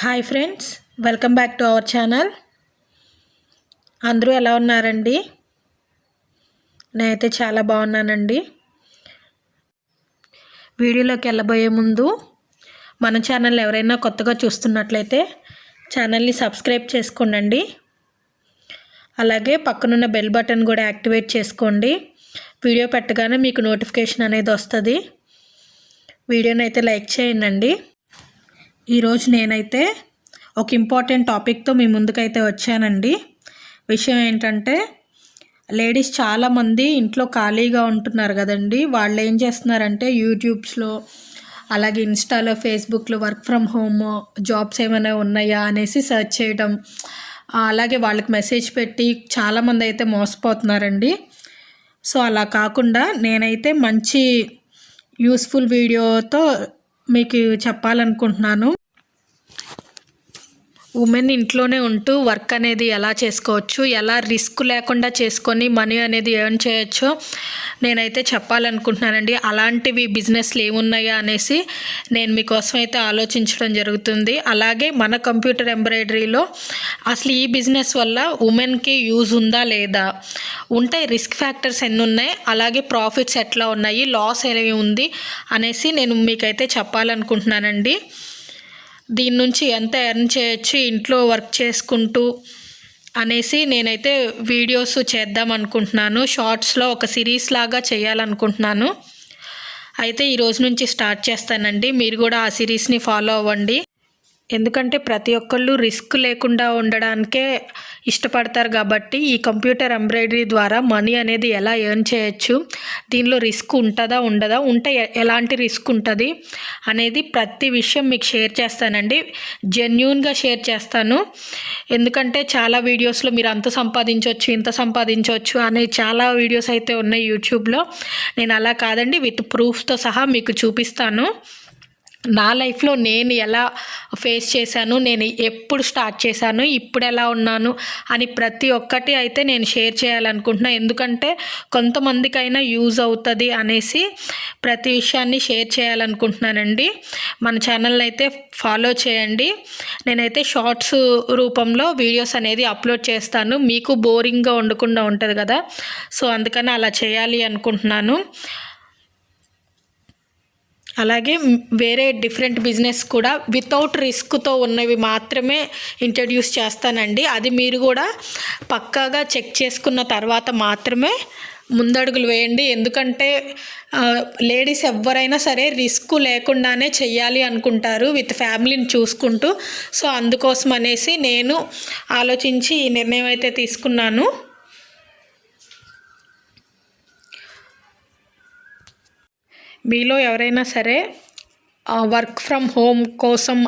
Hi friends welcome back to our channel. అందరూ ఎలా ఉన్నారండి? నేనైతే చాలా బాగున్నానండి. వీడియోలోకి వెళ్ళబోయే ముందు మన ఛానల్ ఎవరైనా కొత్తగా చూస్తున్నట్లయితే ఛానల్ని సబ్స్క్రైబ్ చేసుకోండి అలాగే పక్కనున్న బెల్ బటన్ కూడా యాక్టివేట్ చేసుకోండి. వీడియో పెట్టగానే మీకు నోటిఫికేషన్ అనేది వస్తుంది. వీడియోని అయితే లైక్ చేయండి ఈరోజు నేనైతే ఒక ఇంపార్టెంట్ టాపిక్తో మీ ముందుకైతే వచ్చానండి. విషయం ఏంటంటే లేడీస్ చాలామంది ఇంట్లో ఖాళీగా ఉంటున్నారు కదండి. వాళ్ళు ఏం చేస్తున్నారంటే యూట్యూబ్స్లో అలాగే ఇన్స్టాలో ఫేస్బుక్లో వర్క్ ఫ్రమ్ హోమ్ జాబ్స్ ఏమైనా ఉన్నాయా అనేసి సెర్చ్ చేయడం అలాగే వాళ్ళకి మెసేజ్ పెట్టి చాలామంది అయితే మోసపోతున్నారండి. సో అలా కాకుండా నేనైతే మంచి యూస్ఫుల్ వీడియోతో మీకు చెప్పాలనుకుంటున్నాను. ఉమెన్ ఇంట్లోనే ఉంటూ వర్క్ అనేది ఎలా చేసుకోవచ్చు ఎలా రిస్క్ లేకుండా చేసుకొని మనీ అనేది ఎర్న్ చేయొచ్చో నేనైతే చెప్పాలనుకుంటున్నానండి. అలాంటివి బిజినెస్లు ఏమున్నాయా అనేసి నేను మీకోసం అయితే ఆలోచించడం జరుగుతుంది. అలాగే మన కంప్యూటర్ ఎంబ్రాయిడరీలో అసలు ఈ బిజినెస్ వల్ల ఉమెన్కి యూజ్ ఉందా లేదా? ఉంటాయి రిస్క్ ఫ్యాక్టర్స్ ఎన్ని ఉన్నాయి అలాగే ప్రాఫిట్స్ ఎట్లా ఉన్నాయి లాస్ ఎలా ఉంది అనేసి నేను మీకైతే చెప్పాలనుకుంటున్నానండి. దీని నుంచి ఎంత ఎర్న్ చేయొచ్చు ఇంట్లో వర్క్ చేసుకుంటూ అనేసి నేనైతే వీడియోస్ చేద్దాం అనుకుంటున్నాను. షార్ట్స్లో ఒక సిరీస్ లాగా చేయాలనుకుంటున్నాను. అయితే ఈ రోజు నుంచి స్టార్ట్ చేస్తానండి. మీరు కూడా ఆ సిరీస్ని ఫాలో అవ్వండి. ఎందుకంటే ప్రతి ఒక్కళ్ళు రిస్క్ లేకుండా ఉండడానికే ఇష్టపడతారు కాబట్టి ఈ కంప్యూటర్ ఎంబ్రాయిడరీ ద్వారా మనీ అనేది ఎలా ఎర్న్ చేయొచ్చు దీనిలో రిస్క్ ఉంటుందా ఉండదా ఉంటే ఎలాంటి రిస్క్ ఉంటుంది అనేది ప్రతి విషయం మీకు షేర్ చేస్తానండి. జెన్యున్గా షేర్ చేస్తాను. ఎందుకంటే చాలా వీడియోస్లో మీరు అంత సంపాదించవచ్చు ఇంత సంపాదించవచ్చు అనే చాలా వీడియోస్ అయితే ఉన్నాయి యూట్యూబ్లో. నేను అలా కాదండి విత్ ప్రూఫ్తో సహా మీకు చూపిస్తాను. నా లైఫ్లో నేను ఎలా ఫేస్ చేశాను నేను ఎప్పుడు స్టార్ట్ చేశాను ఇప్పుడు ఎలా ఉన్నాను అని ప్రతి ఒక్కటి అయితే నేను షేర్ చేయాలనుకుంటున్నా. ఎందుకంటే కొంతమందికైనా యూజ్ అవుతుంది అనేసి ప్రతి విషయాన్ని షేర్ చేయాలనుకుంటున్నానండి. మన ఛానల్ అయితే ఫాలో చేయండి. నేనైతే షార్ట్స్ రూపంలో వీడియోస్ అనేది అప్లోడ్ చేస్తాను. మీకు బోరింగ్గా ఉండకుండా ఉంటుంది కదా. సో అందుకని అలా చేయాలి అనుకుంటున్నాను. అలాగే వేరే డిఫరెంట్ బిజినెస్ కూడా వితౌట్ రిస్క్తో ఉన్నవి మాత్రమే ఇంట్రడ్యూస్ చేస్తానండి. అది మీరు కూడా పక్కాగా చెక్ చేసుకున్న తర్వాత మాత్రమే ముందడుగులు వేయండి. ఎందుకంటే లేడీస్ ఎవరైనా సరే రిస్క్ లేకుండానే చెయ్యాలి అనుకుంటారు. విత్ ఫ్యామిలీని చూసుకుంటూ. సో అందుకోసం అనేసి నేను ఆలోచించి ఈ నిర్ణయం అయితే తీసుకున్నాను. మీలో ఎవరైనా సరే వర్క్ ఫ్రమ్ హోమ్ కోసం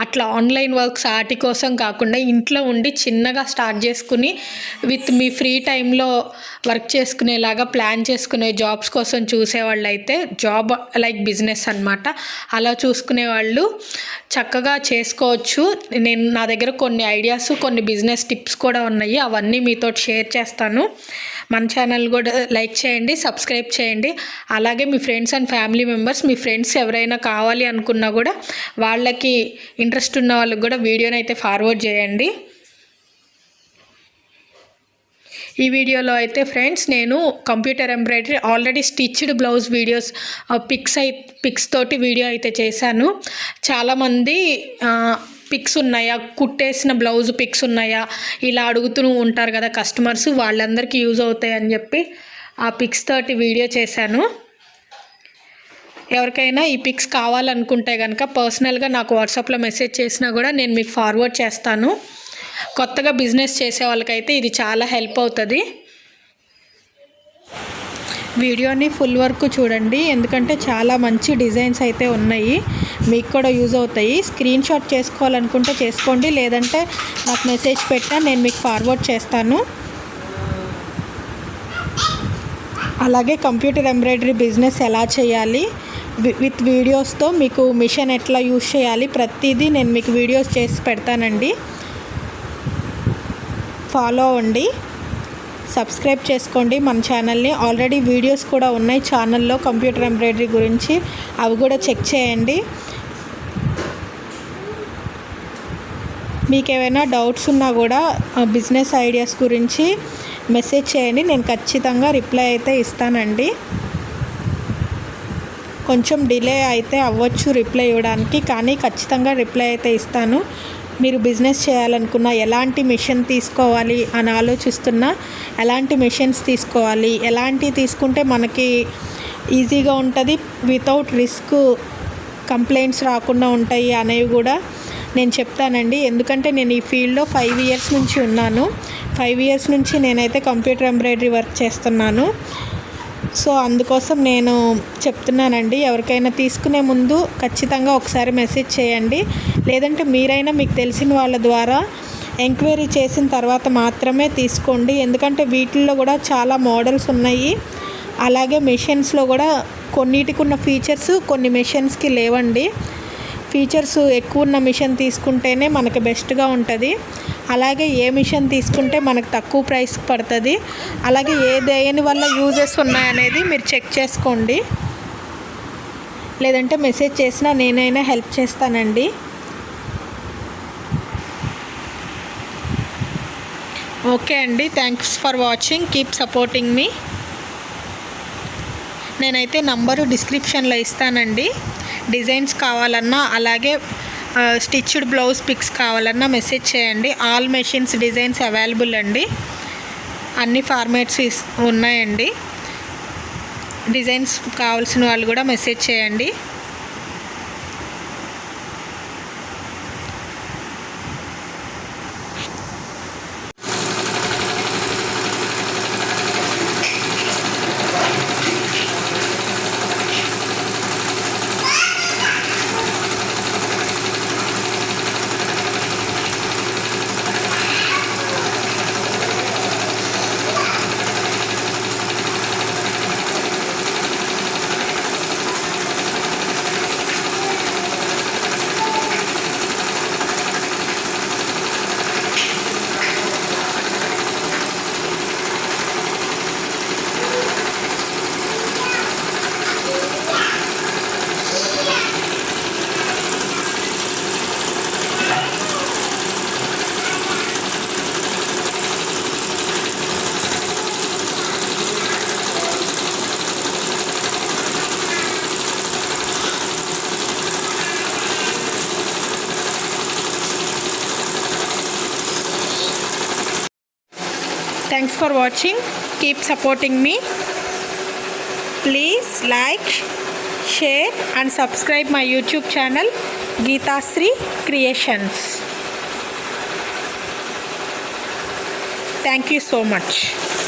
అట్లా ఆన్లైన్ వర్క్స్ వాటి కోసం కాకుండా ఇంట్లో ఉండి చిన్నగా స్టార్ట్ చేసుకుని విత్ మీ ఫ్రీ టైంలో వర్క్ చేసుకునేలాగా ప్లాన్ చేసుకునే జాబ్స్ కోసం చూసేవాళ్ళు అయితే జాబ్ లైక్ బిజినెస్ అనమాట అలా చూసుకునే వాళ్ళు చక్కగా చేసుకోవచ్చు. నేను నా దగ్గర కొన్ని ఐడియాస్ కొన్ని బిజినెస్ టిప్స్ కూడా ఉన్నాయి. అవన్నీ మీతో షేర్ చేస్తాను. మన ఛానల్ కూడా లైక్ చేయండి సబ్స్క్రైబ్ చేయండి. అలాగే మీ ఫ్రెండ్స్ అండ్ ఫ్యామిలీ మెంబర్స్ మీ ఫ్రెండ్స్ ఎవరైనా కావాలి అనుకున్నా కూడా వాళ్ళకి ఇంట్రెస్ట్ ఉన్న వాళ్ళకి కూడా వీడియోని అయితే ఫార్వర్డ్ చేయండి. ఈ వీడియోలో అయితే ఫ్రెండ్స్ నేను computer embroidery already stitched blouse videos pics అయి పిక్స్ తోటి వీడియో అయితే చేశాను. చాలామంది పిక్స్ ఉన్నాయా? కుట్టేసిన బ్లౌజ్ పిక్స్ ఉన్నాయా? ఇలా అడుగుతూ ఉంటారు కదా కస్టమర్స్ వాళ్ళందరికీ యూజ్ అవుతాయి అని చెప్పి ఆ పిక్స్ తోటి వీడియో చేశాను. ఎవరికైనా ఈ పిక్స్ కావాలనుకుంటే కనుక పర్సనల్గా నాకు వాట్సాప్లో మెసేజ్ చేసినా కూడా నేను మీకు ఫార్వర్డ్ చేస్తాను. కొత్తగా బిజినెస్ చేసే వాళ్ళకైతే ఇది చాలా హెల్ప్ అవుతుంది. వీడియోని ఫుల్ వర్క్ చూడండి ఎందుకంటే చాలా మంచి డిజైన్స్ అయితే ఉన్నాయి. మీకు కూడా యూజ్ అవుతాయి. స్క్రీన్ షాట్ చేసుకోవాలనుకుంటే చేసుకోండి. లేదంటే నాకు మెసేజ్ పెట్టా నేను మీకు ఫార్వర్డ్ చేస్తాను. అలాగే కంప్యూటర్ ఎంబ్రాయిడరీ బిజినెస్ ఎలా చేయాలి? విత్ వీడియోస్తో మీకు మిషన్ ఎట్లా యూజ్ చేయాలి? ప్రతిదీ నేను మీకు వీడియోస్ చేసి పెడతానండి. ఫాలో అవ్వండి. సబ్స్క్రైబ్ చేసుకోండి. మన ఛానల్ని ఆల్రెడీ వీడియోస్ కూడా ఉన్నాయి. ఛానల్లో కంప్యూటర్ ఎంబ్రాయిడరీ గురించి అవి కూడా చెక్ చేయండి. మీకు ఏమైనా డౌట్స్ ఉన్నా కూడా బిజినెస్ ఐడియాస్ గురించి మెసేజ్ చేయండి. నేను ఖచ్చితంగా రిప్లై అయితే ఇస్తానండి. కొంచెం డిలే అయితే అవ్వచ్చు రిప్లై ఇవ్వడానికి కానీ ఖచ్చితంగా రిప్లై అయితే ఇస్తాను. మీరు బిజినెస్ చేయాలనుకున్న ఎలాంటి మిషన్ తీసుకోవాలి అని ఆలోచిస్తున్నా ఎలాంటి మిషన్స్ తీసుకోవాలి ఎలాంటి తీసుకుంటే మనకి ఈజీగా ఉంటుంది వితౌట్ రిస్క్ కంప్లైంట్స్ రాకుండా ఉంటాయి అనేవి కూడా నేను చెప్తానండి. ఎందుకంటే నేను ఈ ఫీల్డ్లో ఫైవ్ ఇయర్స్ నుంచి ఉన్నాను. ఫైవ్ ఇయర్స్ నుంచి నేనైతే కంప్యూటర్ ఎంబ్రాయిడరీ వర్క్ చేస్తున్నాను. సో అందుకోసం నేను చెప్తున్నానండి. ఎవరికైనా తీసుకునే ముందు ఖచ్చితంగా ఒకసారి మెసేజ్ చేయండి. లేదంటే మీరైనా మీకు తెలిసిన వాళ్ళ ద్వారా ఎంక్వైరీ చేసిన తర్వాత మాత్రమే తీసుకోండి. ఎందుకంటే వీటిల్లో కూడా చాలా మోడల్స్ ఉన్నాయి. అలాగే మిషన్స్లో కూడా కొన్నిటికి ఉన్న ఫీచర్స్ కొన్ని మిషన్స్కి లేవండి. ఫీచర్స్ ఎక్కువ ఉన్న మిషన్ తీసుకుంటేనే మనకు బెస్ట్గా ఉంటుంది. అలాగే ఏ మిషన్ తీసుకుంటే మనకు తక్కువ ప్రైస్ పడుతుంది. అలాగే ఏ దేని వల్ల యూజెస్ ఉన్నాయనేది మీరు చెక్ చేసుకోండి. లేదంటే మెసేజ్ చేసినా నేనైనా హెల్ప్ చేస్తానండి. ఓకే అండి. Thanks for watching. Keep supporting మీ. నేనైతే నంబరు డిస్క్రిప్షన్లో ఇస్తానండి. డిజైన్స్ కావాలన్నా అలాగే స్టిచ్డ్ బ్లౌజ్ పిక్స్ కావాలన్నా మెసేజ్ చేయండి. ఆల్ మెషిన్స్ డిజైన్స్ అవైలబుల్ అండి. అన్ని ఫార్మాట్స్ ఉన్నాయండి. డిజైన్స్ కావాల్సిన వాళ్ళు కూడా మెసేజ్ చేయండి. Thanks for watching. Keep supporting me. Please like, share and subscribe my YouTube channel Geeta Sri Creations. Thank you so much.